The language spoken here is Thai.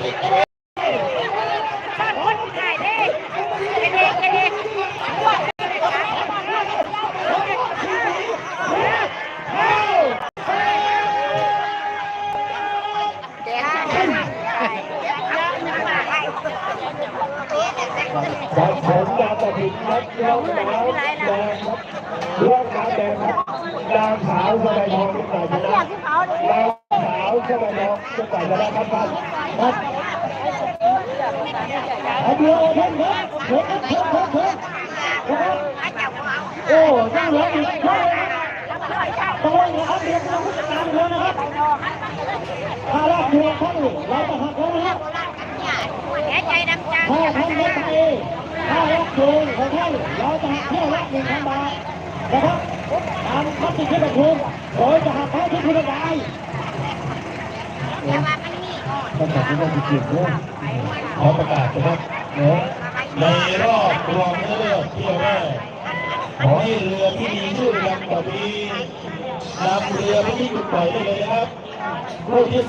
คนถ่ายได้เด็กเด็กครับผมดาวตะพินครับเรื่องสาวแดงครับเรื่องสาวแดงครับนางสาวสบายทองทุกฝ่ายชนะนางสาวสบายทองทุกฝ่ายชนะครับท่านครับเอาเดียวท่านครับเชิญครับเชิญครับเชิญนะครับโอ้ยังเหลืออีกเท่าไหร่ต้องว่าอย่างครับเดี๋ยวเราผู้จัดการเลยนะครับถ้าเราเพียงท่านเราจะหักแล้วนะครับถ้าท่านไม่ไปถ้ารับคืนของท่านเราจะหักเที่ยวละหนึ่งพันบาทนะครับตามคำติดที่ประชุมโดยจะหักให้ที่คุณได้ แต่ว่ามันมีก่อนต้องจัดเป็นที่เกี่ยวด้วยขอประกาศนะครับเนาะในรอบรองเลือกเที่ยวแรกขอให้เรือที่มีชื่อลำต่อไปนำเรือที่ถูกปล่อยไปเลยนะครับผู้ที่